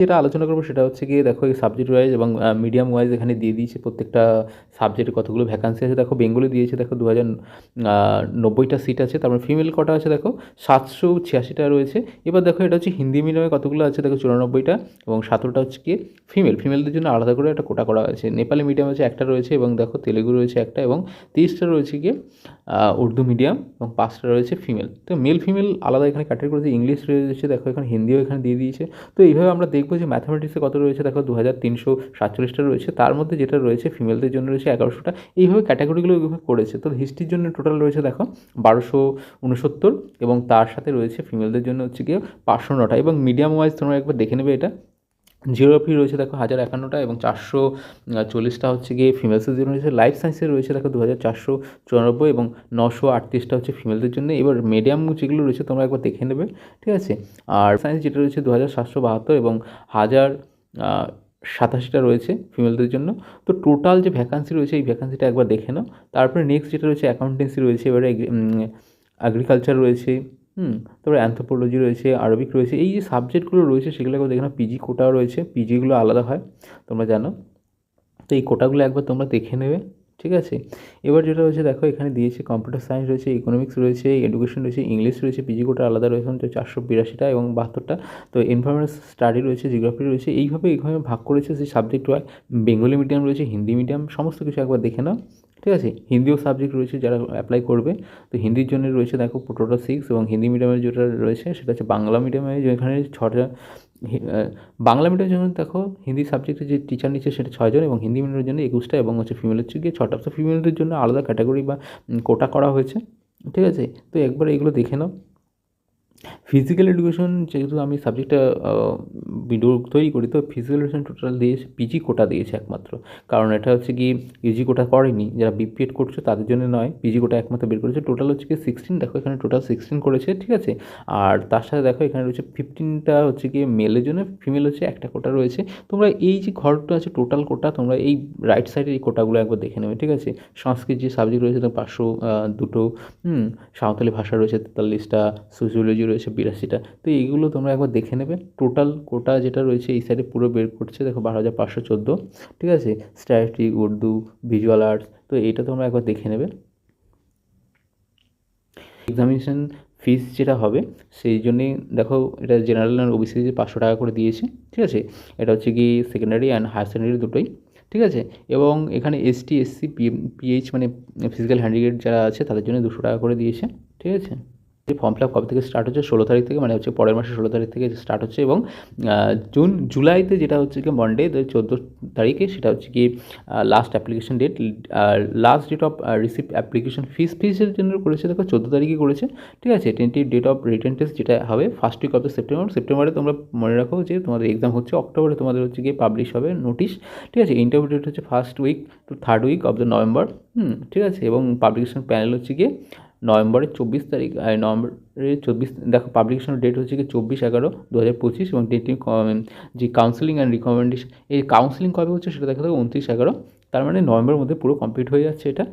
যেটা আলোচনা করব সেটা হচ্ছে গিয়ে দেখো এই সাবজেক্ট ওয়াইজ এবং মিডিয়াম ওয়াইজ এখানে দিয়ে দিয়েছে প্রত্যেকটা সাবজেক্টে কতগুলো ভ্যাকান্সি আছে। দেখো বেঙ্গলি দিয়েছে, দেখো দু হাজার নব্বইটা সিট আছে, তারপর ফিমেল কটা আছে দেখো? সাতশো ছিয়াশিটা রয়েছে। এবার দেখো এটা হচ্ছে হিন্দি মিডিয়ামে কতগুলো আছে? দেখো চুরানব্বইটা এবং সতেরোটা হচ্ছে কি ফিমেল ফিমেলদের জন্য আলাদা করে একটা কোটা করা হয়েছে। নেপালি মিডিয়াম আছে একটা রয়েছে এবং দেখো তেলেগু রয়েছে একটা এবং তিরিশটা রয়েছে গিয়ে উর্দু মিডিয়াম এবং পাঁচটা রয়েছে ফিমেল তো মেল ফিমেল আলাদা এখানে ক্যাটাগরি করেছে। ইংলিশ রয়েছে, দেখো এখানে হিন্দিও এখানে দিয়ে দিয়েছে। তো এইভাবে আমরা দেখব যে ম্যাথামেটিক্সে কত রয়েছে? দেখো দু হাজার তিনশো সাতচল্লিশটা রয়েছে। তার মধ্যে যেটা রয়েছে ফিমেলদের জন্য রয়েছে এগারোশোটা। এইভাবে ক্যাটাগরিগুলো এইভাবে করেছে। তো হিস্ট্রির জন্য টোটাল রয়েছে দেখো, বারোশো উনসত্তর এবং তার সাথে রয়েছে ফিমেলদের জন্য হচ্ছে গিয়ে পাঁচশো নটা। এবং মিডিয়াম ওয়াইজ তোমরা একবার দেখে নেবে এটা। জিওগ্রাফি রয়েছে দেখো হাজার একান্নটা এবং চারশো চল্লিশটা হচ্ছে গিয়ে ফিমেলসের জন্য রয়েছে। লাইফ সায়েন্সে রয়েছে দেখো দু হাজার চারশো চুরানব্বই এবং নশো আটত্রিশটা হচ্ছে ফিমেলদের জন্য। এবার মিডিয়াম যেগুলো রয়েছে তোমরা একবার দেখে নেবে, ঠিক আছে? আর সায়েন্স যেটা রয়েছে দু হাজার সাতশো বাহাত্তর এবং হাজার সাতাশিটা রয়েছে ফিমেলদের জন্য। তো টোটাল যে ভ্যাকান্সি রয়েছে এই ভ্যাকান্সিটা একবার দেখে নাও। তারপরে নেক্সট যেটা রয়েছে অ্যাকাউন্টেন্সি রয়েছে, এবারে অ্যাগ্রিকালচার রয়েছে হুম, তারপরে অ্যান্থ্রোপোলজি রয়েছে আরবিক রয়েছে, এই যে সাবজেক্টগুলো রয়েছে সেগুলো একবার দেখে নাও পিজি কোটাও রয়েছে পিজিগুলো আলাদা হয়, তোমরা জানো। তো এই কোটাগুলো একবার তোমরা দেখে নেবে, ঠিক আছে? এবার যেটা রয়েছে দেখো এখানে দিয়েছে কম্পিউটার সায়েন্স রয়েছে ইকোনমিক্স রয়েছে এডুকেশন রয়েছে ইংলিশ রয়েছে পিজি কোটা আলাদা রয়েছে তো চারশো বিরাশিটা এবং বাহাত্তরটা। তো এনভায়রনমেন্ট স্টাডি রয়েছে জিওগ্রাফি রয়েছে, এইভাবে এইভাবে ভাগ করেছে, সেই সাবজেক্ট ওয়াই বেঙ্গলি মিডিয়াম রয়েছে হিন্দি মিডিয়াম সমস্ত কিছু একবার দেখে নাও। ঠিক আছে? হিন্দিও সাবজেক্ট রয়েছে যারা অ্যাপ্লাই করবে। তো হিন্দির জন্য রয়েছে দেখো টোটাল সিক্স এবং হিন্দি মিডিয়ামের যেটা রয়েছে সেটা হচ্ছে বাংলা মিডিয়ামে যেখানে ছটা বাংলা মিডিয়ামের জন্য দেখো হিন্দি সাবজেক্টে যে টিচার নিচ্ছে সেটা ছয়জন এবং হিন্দি মিডিয়ামের জন্য একুশটা এবং হচ্ছে ফিমেল হচ্ছে গিয়ে ছটা। তো ফিমেলদের জন্য আলাদা ক্যাটাগরি বা কোটা করা হয়েছে। ঠিক আছে? তো একবার এগুলো দেখে নাও। ফিজিক্যাল এডুকেশন যেহেতু আমি সাবজেক্টটা ভিডিও তৈরি করি, তো ফিজিক্যাল এডুকেশন টোটাল দিয়েছে পিজি কোটা দিয়েছে একমাত্র। কারণ এটা হচ্ছে কি ইউজি কোটা করেনি, যারা বিপিএড করছে তাদের জন্য নয় পিজি কোটা একমাত্র বের করেছে। টোটাল হচ্ছে কি সিক্সটিন দেখো এখানে টোটাল সিক্সটিন করেছে, ঠিক আছে? আর তার সাথে দেখো এখানে রয়েছে ফিফটিনটা হচ্ছে কি মেলের জন্য ফিমেল হচ্ছে একটা কোটা রয়েছে। তোমরা এই যে ঘরটা আছে টোটাল কোটা তোমরা এই রাইট সাইডের এই কোটাগুলো একবার দেখে নেবে, ঠিক আছে? সংস্কৃত যে সাবজেক্ট রয়েছে, তোমার পাঁচশো দুটো, হুম, সাঁওতালি ভাষা রয়েছে তেতাল্লিশটা সোশিওলজি রয়েছে বিরাশিটা। তো এইগুলো তোমরা একবার দেখে নেবে। টোটাল কোটা যেটা রয়েছে এই সাইডে পুরো বের করছে। দেখো বারো হাজার পাঁচশো চোদ্দ। ঠিক আছে? স্ট্যাটিক উর্দু ভিজুয়াল আর্টস তো এইটা তোমরা একবার দেখে নেবে। এক্সামিনেশন ফিস যেটা হবে, সেই জন্যেই দেখো এটা জেনারেল আর ওবিসি যে পাঁচশো টাকা করে দিয়েছে। ঠিক আছে? এটা হচ্ছে কি সেকেন্ডারি অ্যান্ড হায়ার সেকেন্ডারি দুটোই। ঠিক আছে? এবং এখানে এসটি এসসি পিএইচ মানে ফিজিক্যাল হ্যান্ডিক্যাপ যারা আছে, তাদের জন্য দুশো টাকা করে দিয়েছে। ঠিক আছে? ফর্ম ফিল আপ কবে থেকে স্টার্ট হচ্ছে, ষোলো তারিখ থেকে মানে হচ্ছে পরের মাসে ষোলো তারিখ থেকে স্টার্ট হচ্ছে এবং জুন জুলাইতে যেটা হচ্ছে কি মন্ডে চোদ্দ তারিখে সেটা হচ্ছে কি last application date last date of receive application fees ফিসের জন্য করেছে, দেখো চোদ্দ তারিখে করেছে, ঠিক আছে? Tentative date of written test যেটা হবে first week of the September সেপ্টেম্বরে তোমরা মনে রাখো যে তোমাদের এক্সাম হচ্ছে অক্টোবরে তোমাদের হচ্ছে গিয়ে পাবলিশ হবে নোটিশ ঠিক আছে? ইন্টারভিউ ডেট হচ্ছে first week to third week of the November hmm, ঠিক আছে? এবং পাবলিকেশন প্যানেল হচ্ছে গিয়ে নভেম্বরের চব্বিশ তারিখ নভেম্বরের চব্বিশ, দেখো পাবলিকেশনের ডেট হচ্ছে কি চব্বিশ এগারো দু হাজার পঁচিশ এবং ডেটটি যে কাউন্সিলিং অ্যান্ড রিকমেন্ডেশন এই কাউন্সিলিং কবে হচ্ছে সেটা দেখা যাবে উনত্রিশ এগারো, তার মানে নভেম্বরের মধ্যে পুরো কমপ্লিট হয়ে যাচ্ছে এটা।